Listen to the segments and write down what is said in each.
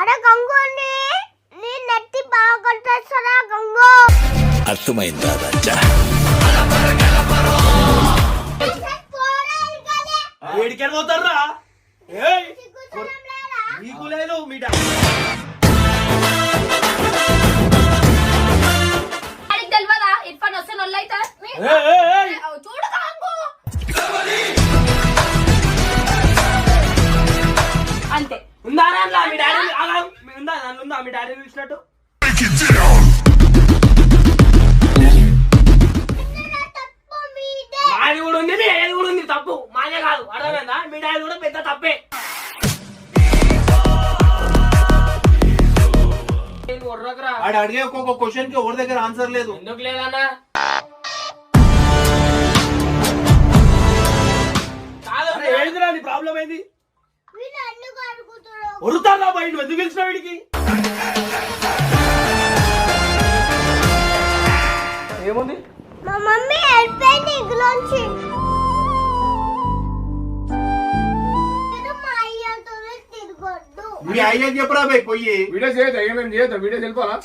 అరే గంగు అండి నీ నెత్తి బాగా కొట్టేస్తారా గంగు? అర్థమైందా రాజా? ఏడికెళ్ళి పోతారా ఏయ్ నీకు లేదు మీ తెలియదా ఇర్ఫాన్ వస్తే నొల్లైతే? అందులో మీ డాడీ అలా? ఉందా? దాంట్లో ఉందా? మీ డాడీ మాది కూడా ఉంది ఏది కూడా ఉంది తప్పు. మాదే కాదు. అర్థమైందా? మీ డాడీ కూడా పెద్ద తప్పే. ఆడు అడిగే ఒక్కొక్క క్వశ్చన్కి ఎవరి దగ్గర ఆన్సర్ లేదు. ఎందుకు లేదన్నా? కాదు ఏందిరా నీ ప్రాబ్లం ఏంది? ఒరుతారా బయట నువ్వు ఎందుకు గెలిచిన వీడికి? ఏముంది? మా మమ్మీ ఇంట్లోంచి మా చెప్పురా బై పొయ్యి వీడియోస్ చేయొద్దా? ఏమేమి చేయొద్దా? వీడియోస్ వెళ్ళిపోవాలా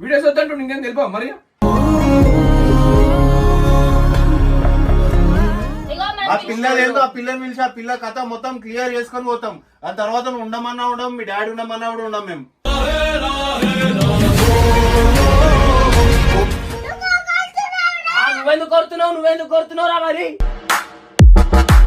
వీడియోస్ వద్దంటూ ఇంకేం తెలిపా మరి పిల్లలు ఏందో ఆ పిల్లని పిలిచి ఆ పిల్ల కథ మొత్తం క్లియర్ చేసుకొని పోతాం. ఆ తర్వాత నువ్వు ఉండమన్నా ఉండం మీ డాడీ ఉండమన్నా కూడా ఉండం మేము. నువ్వెందుకు కొడుతున్నావు? నువ్వెందుకు కొడుతున్నావు రా మరి?